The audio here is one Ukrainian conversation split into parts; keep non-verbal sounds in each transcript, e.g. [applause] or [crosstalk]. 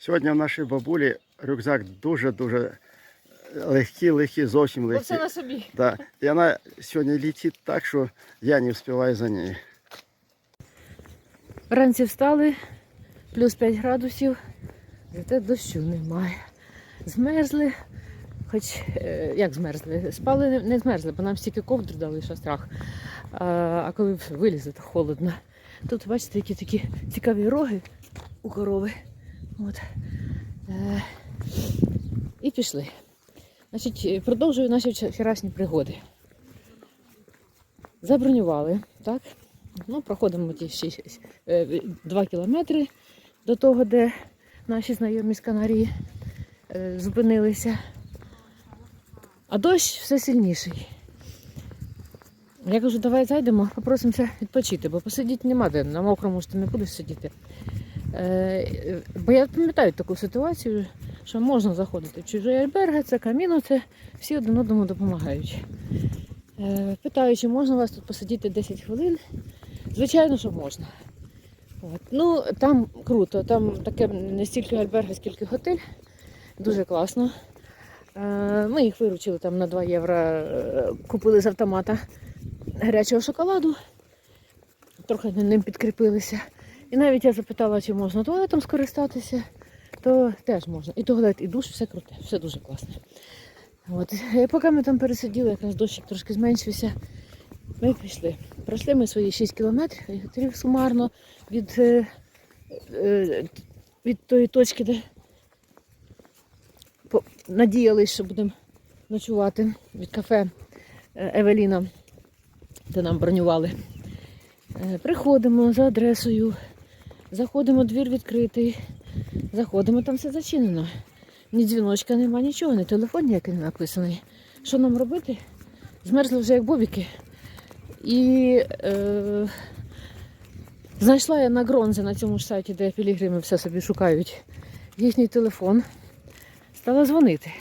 Сьогодні в нашій бабулі рюкзак дуже-дуже легкий, легкий, зовсім Бо все на собі. Да. І вона сьогодні летить так, що я не встигаю за нею. Вранці встали, плюс 5 градусів, зате дощу немає. Змерзли, хоч е, як змерзли? Спали не, не змерзли, бо нам стільки ковдр дали, що страх. А, а коли вилізли, то холодно. Тут, бачите, які такі цікаві роги у корови. От. Е, і пішли. Значить, е, продовжую наші вчорашні пригоди. Забронювали, так? Ну, проходимо ті ще е, два кілометри до того, де наші знайомі з Канарії е, зупинилися. А дощ все сильніший. Я кажу, давай зайдемо, попросимося відпочити, бо посидіти нема де, на мокрому ж ти не будеш сидіти. Е, бо я пам'ятаю таку ситуацію, що можна заходити в чужий альберг, це каміно, це всі один одному допомагають. Е, питаю, чи можна у вас тут посидіти 10 хвилин. Звичайно, що можна. От. Ну, там круто, там таке не стільки альберги, скільки готель. Дуже класно. Е, Ми їх виручили там на 2 євро, купили з автомата гарячого шоколаду, трохи ним підкріпилися. І навіть я запитала, чи можна туалетом скористатися, то теж можна. І туалет, і душ, все круте, все дуже класно. От. І поки ми там пересиділи, якраз дощик трошки зменшився, ми пішли. Пройшли ми свої 6 кілометрів сумарно від, е, е, від тої точки, де надіялись, що будемо ночувати від кафе е, Евеліна, де нам бронювали. Е, Приходимо за адресою, заходимо, двір відкритий, заходимо, там все зачинено. Ні дзвіночка нема, нічого, ні телефон ніякий не написаний. Що нам робити? Змерзли вже як бобіки. І е, знайшла я на Гронзі на цьому ж сайті, де пілігрими все собі шукають, їхній телефон. Стала дзвонити.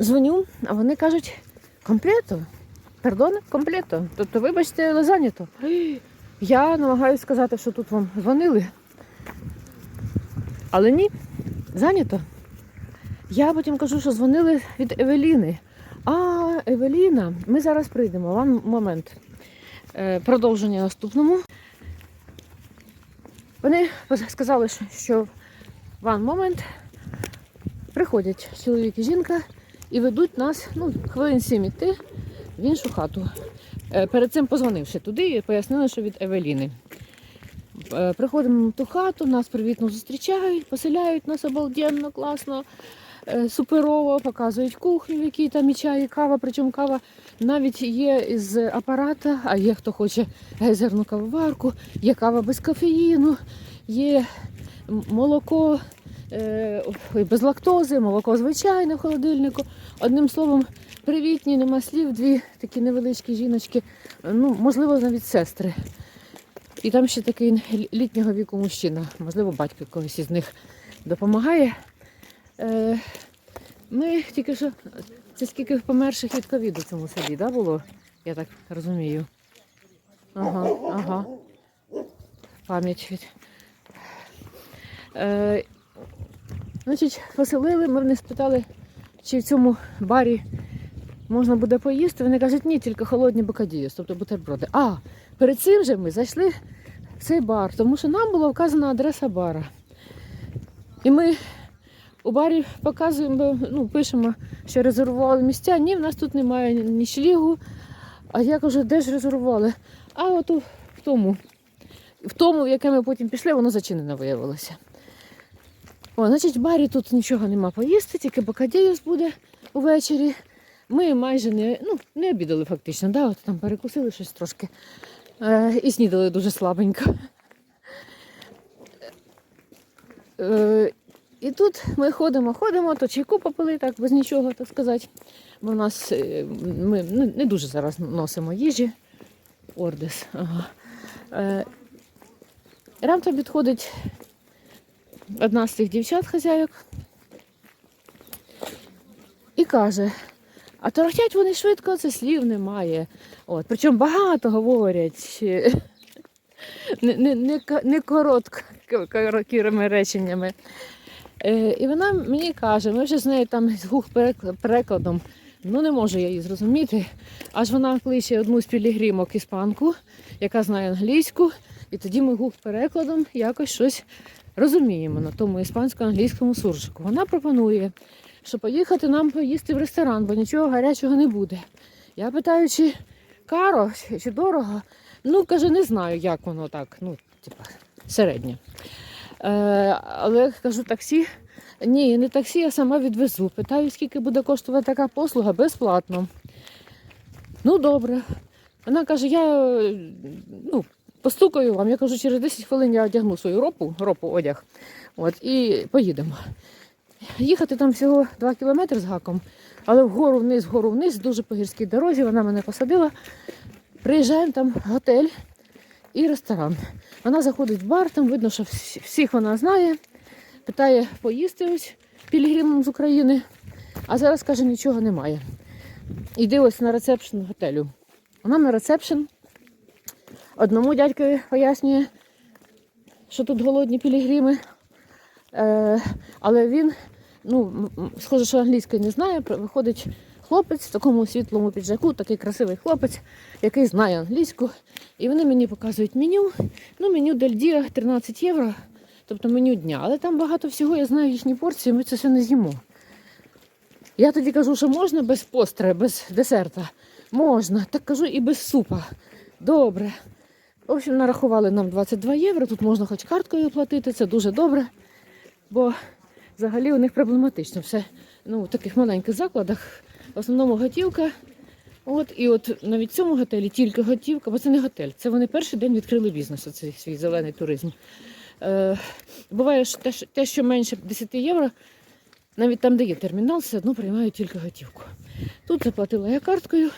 Дзвоню, а вони кажуть, комплето. Пардон, комплето. Тобто, вибачте, але зайнято. Я намагаюся сказати, що тут вам дзвонили. Але ні, зайнято. Я потім кажу, що дзвонили від Евеліни. А, Евеліна, ми зараз прийдемо. Вам момент. Е, Продовження наступному. Вони сказали, що- ван момент. Приходять чоловік і жінка і ведуть нас ну, хвилин сім іти в іншу хату. Е, Перед цим позвонивши туди і пояснили, що від Евеліни. Е, Приходимо в ту хату, нас привітно зустрічають, поселяють нас обалденно, класно, е, суперово, показують кухню, в якій там і чай, і кава. Причому кава навіть є із апарата, а є хто хоче гейзерну кавоварку, є кава без кофеїну, є молоко без лактози, молоко звичайне в холодильнику. Одним словом, привітні, нема слів, дві такі невеличкі жіночки, ну, можливо, навіть сестри. І там ще такий літнього віку мужчина, можливо, батько когось із них допомагає. Е, ми тільки що. Це скільки померших від ковіду в цьому селі, да, було? Я так розумію. Ага, ага. Пам'ять від. Е, значить, поселили, ми в спитали, чи в цьому барі можна буде поїсти. Вони кажуть, ні, тільки холодні бокадіюс, тобто бутерброди. А, перед цим же ми зайшли в цей бар, тому що нам була вказана адреса бара. І ми у барі показуємо, ну, пишемо, що резервували місця. Ні, в нас тут немає ні шлігу. А я кажу, де ж резервували? А от в тому. В тому, в яке ми потім пішли, воно зачинено виявилося. О, значить, в барі тут нічого нема поїсти, тільки бокадіюс буде увечері. Ми майже не, ну, не обідали фактично, да? От там перекусили щось трошки. Е, і снідали дуже слабенько. Е, і тут ми ходимо, ходимо, то чайку попили, так без нічого, так сказати. Бо в нас е, ми не дуже зараз носимо їжі. Ордес. Ага. Е, Рамто підходить одна з цих дівчат хазяйок і каже: а торохтять вони швидко, це слів немає. От, причому багато говорять. [laughs] Не, не, не, не коротко короткими реченнями. Е, і вона мені каже, ми вже з нею там з гух перекладом, ну не можу я її зрозуміти. Аж вона кличе одну з пілігримок іспанку, яка знає англійську, і тоді ми гух перекладом якось щось розуміємо на тому іспансько-англійському суржику. Вона пропонує, що поїхати нам поїсти в ресторан, бо нічого гарячого не буде. Я питаю, чи каро, чи- дорого. Ну, каже, не знаю, як воно так, ну, типа, середнє. Е, але кажу, таксі. Ні, не таксі, я сама відвезу. Питаю, скільки буде коштувати така послуга безплатно. Ну, добре. Вона каже, я ну, постукаю вам. Я кажу, через 10 хвилин я одягну свою ропу, ропу одяг. От, і поїдемо. Їхати там всього 2 кілометри з гаком, але вгору вниз, вгору вниз, дуже по гірській дорозі, вона мене посадила. Приїжджаємо там готель і ресторан. Вона заходить в бар, там видно, що всіх вона знає, питає поїсти ось пілігримом з України, а зараз каже, нічого немає. Іди ось на ресепшн готелю. Вона на ресепшн. Одному дядькові пояснює, що тут голодні пілігрими. Е, але він, ну, схоже, що англійської не знає. Виходить хлопець в такому світлому піджаку, такий красивий хлопець, який знає англійську. І вони мені показують меню. Ну, меню Дель Діа 13 євро, тобто меню дня. Але там багато всього, я знаю їхні порції, ми це все не з'їмо. Я тоді кажу, що можна без постри, без десерта. Можна. Так кажу і без супа. Добре. В общем, нарахували нам 22 євро. Тут можна хоч карткою оплатити, це дуже добре. Бо взагалі у них проблематично. Все ну, в таких маленьких закладах. В основному готівка. От, і от навіть в цьому готелі тільки готівка, бо це не готель. Це вони перший день відкрили бізнес, оцей свій зелений туризм. Е, буває, що те, що- менше 10 євро, навіть там, де є термінал, все одно приймають тільки готівку. Тут заплатила я карткою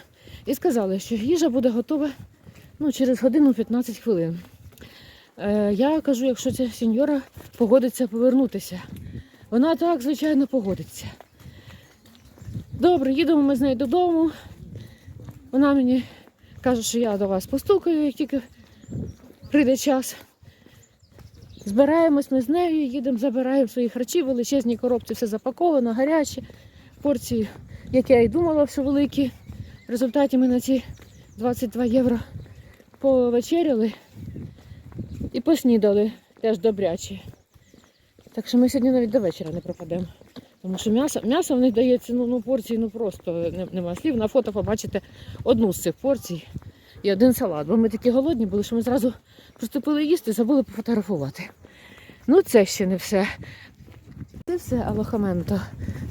і сказали, що їжа буде готова ну, через годину 15 хвилин. Е, я кажу, якщо ця сеньора погодиться повернутися. Вона так, звичайно, погодиться. Добре, їдемо ми з нею додому. Вона мені каже, що я до вас постукаю, як тільки прийде час. Збираємось ми з нею, їдемо, забираємо свої харчі, величезні коробці, все запаковано, гарячі. Порції, як я і думала, все великі. В результаті ми на ці 22 євро повечеряли і поснідали теж добряче. Так що ми сьогодні навіть до вечора не пропадемо. Тому що м'ясо, м'ясо в них дається ну, ну порції, ну просто не- нема слів. На фото побачите одну з цих порцій і один салат. Бо ми такі голодні були, що ми зразу приступили їсти, забули пофотографувати. Ну, це ще не все. Це все алохаменто,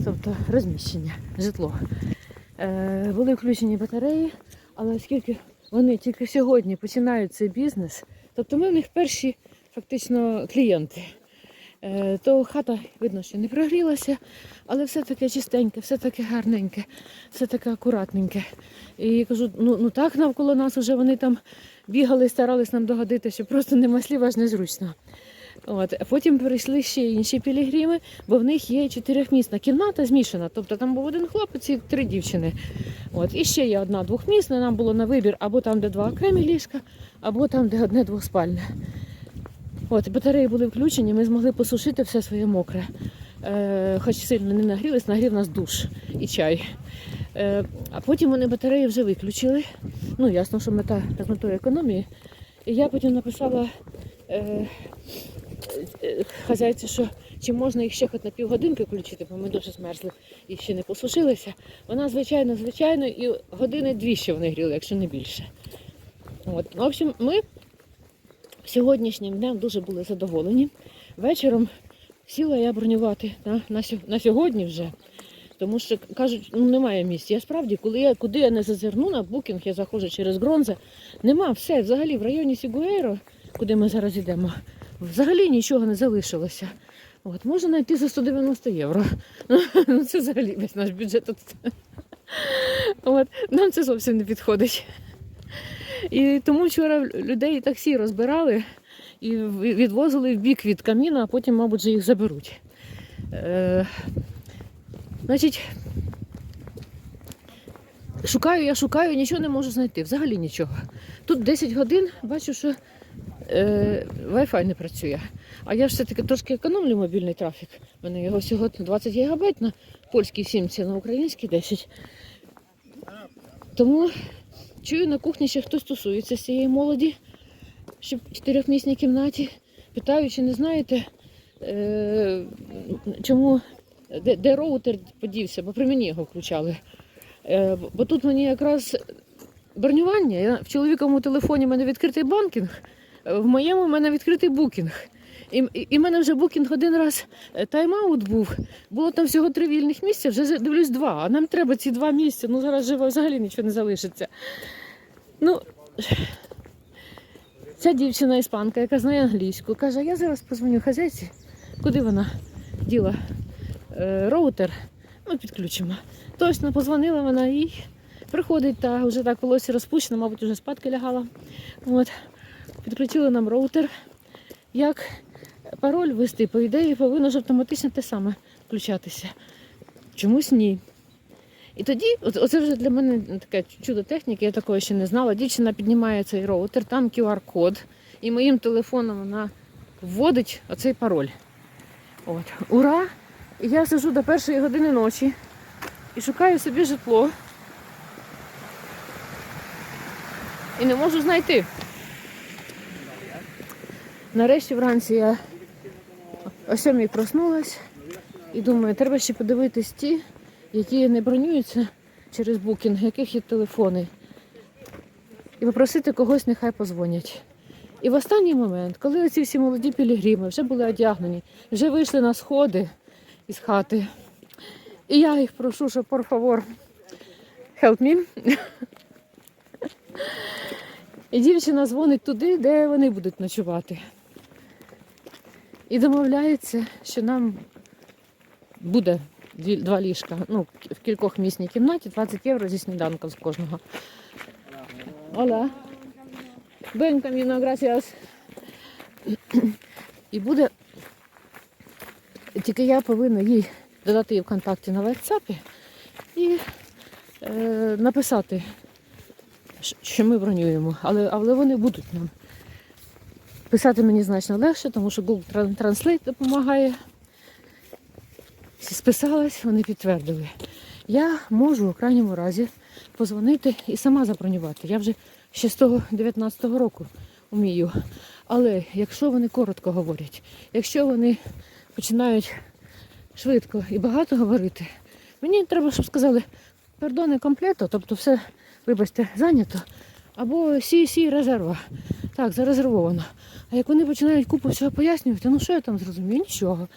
тобто розміщення, житло. Е, були включені батареї, але оскільки вони тільки сьогодні починають цей бізнес, тобто ми в них перші фактично клієнти. Е, то хата, видно, що не прогрілася, але все таке чистеньке, все таке гарненьке, все таке акуратненьке. І кажу, ну, ну так навколо нас вже вони там бігали, старались нам догодити, що просто нема слів, аж незручно. От. Потім прийшли ще інші пілігрими, бо в них є чотирьохмісна кімната змішана. Тобто там був один хлопець і три дівчини. От. І ще є одна двохмісна. Нам було на вибір або там, де два окремі ліжка, або там, де одне двоспальне. От, батареї були включені, ми змогли посушити все своє мокре. Е, хоч сильно не нагрілись, нагрів нас душ і чай. Е, а потім вони батареї вже виключили. Ну, ясно, що мета з метою економії. І я потім написала е, е, хазяйці, що чи можна їх ще хоч на півгодинки включити, бо ми дуже змерзли і ще не посушилися. Вона, звичайно, звичайно, і години дві ще вони гріли, якщо не більше. От. В общем, ми сьогоднішнім днем дуже були задоволені. Вечором сіла я бронювати на, на, на сьогодні вже. Тому що кажуть, ну немає місць. Я справді, коли я куди я не зазирну на букінг, я заходжу через Гронзе, нема все. Взагалі в районі Сігуейро, куди ми зараз йдемо, взагалі нічого не залишилося. От, можна знайти за 190 євро. Ну, це взагалі весь наш бюджет. От, нам це зовсім не підходить. І тому вчора людей таксі розбирали і відвозили в бік від каміна, а потім, мабуть, їх заберуть. Е, значить, шукаю, я шукаю, нічого не можу знайти. Взагалі нічого. Тут 10 годин, бачу, що е, Wi-Fi не працює. А я ж все-таки трошки економлю мобільний трафік. У мене його всього 20 ГБ на польській сімці, на українській 10. Тому чую на кухні ще хтось тусується з цієї молоді, що в чотирьохмісній кімнаті. Питаю, чи не знаєте, е, чому де, де роутер подівся, бо при мені його включали. Е, бо- тут мені якраз бронювання. Я, в чоловіковому телефоні в мене відкритий банкінг, е, в моєму в мене відкритий букінг. І, і, мене вже букінг один раз е, тайм-аут був. Було там всього три вільних місця, вже дивлюсь два. А нам треба ці два місця. Ну зараз же взагалі нічого не залишиться. Ну, ця дівчина іспанка, яка знає англійську, каже: я зараз позвоню хазяйці, куди вона діла е, роутер. Ми підключимо. Точно позвонила вона і приходить та вже так волосся розпущено, мабуть, вже спадки лягала. От. Підключили нам роутер. Як пароль ввести, по ідеї, повинно ж автоматично те саме включатися. Чомусь ні. І тоді, оце вже для мене таке чудо техніки, я такого ще не знала. Дівчина піднімає цей роутер, там QR-код, і моїм телефоном вона вводить оцей пароль. От. Ура! Я сижу до першої години ночі і шукаю собі житло. І не можу знайти. Нарешті вранці я о сьомій проснулась і думаю, треба ще подивитись ті, які не бронюються через букінг, яких є телефони. І попросити когось, нехай позвонять. І в останній момент, коли оці всі молоді пілігрими вже були одягнені, вже вийшли на сходи із хати. І я їх прошу, що por favor, help me. [laughs] І дівчина дзвонить туди, де вони будуть ночувати. І домовляється, що нам буде два ліжка. Ну, в кількох місній кімнаті 20 євро зі сніданком з кожного. Ола. Бен каміно, gracias. І буде. Тільки я повинна їй додати її ВКонтакті на WhatsApp і е, написати, що ми бронюємо. Але, але вони будуть нам. Писати мені значно легше, тому що Google Translate допомагає. Списалась, вони підтвердили. Я можу у крайньому разі позвонити і сама забронювати. Я вже ще з того 19-го року вмію. Але якщо вони коротко говорять, якщо вони починають швидко і багато говорити, мені треба, щоб сказали пердони комплето, тобто все, вибачте, зайнято, або сі-сі резерва. Так, зарезервовано. А як вони починають купу всього пояснювати, ну що я там зрозумію? Нічого.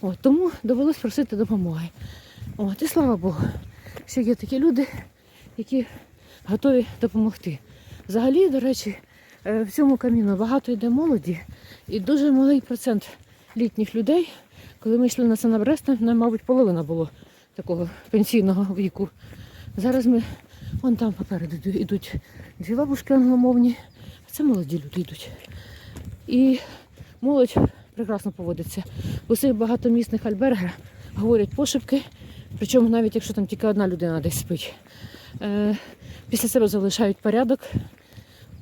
От, тому довелось просити допомоги. От, і слава Богу, що є такі люди, які готові допомогти. Взагалі, до речі, е, в цьому каміну багато йде молоді і дуже малий процент літніх людей. Коли ми йшли на Санабрест, нам, мабуть, половина було такого пенсійного віку. Зараз ми вон там попереду йдуть дві бабушки англомовні, а це молоді люди йдуть. І молодь прекрасно поводиться. У цих багатомісних альбергах говорять пошепки, причому навіть якщо там тільки одна людина десь спить. Е, після себе залишають порядок.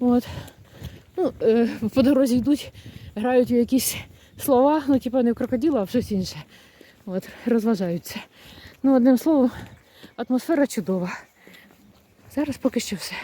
От. Ну, е, по дорозі йдуть, грають у якісь слова, ну, типу не в крокодила, а в щось інше. От, розважаються. Ну, одним словом, атмосфера чудова. Зараз поки що все.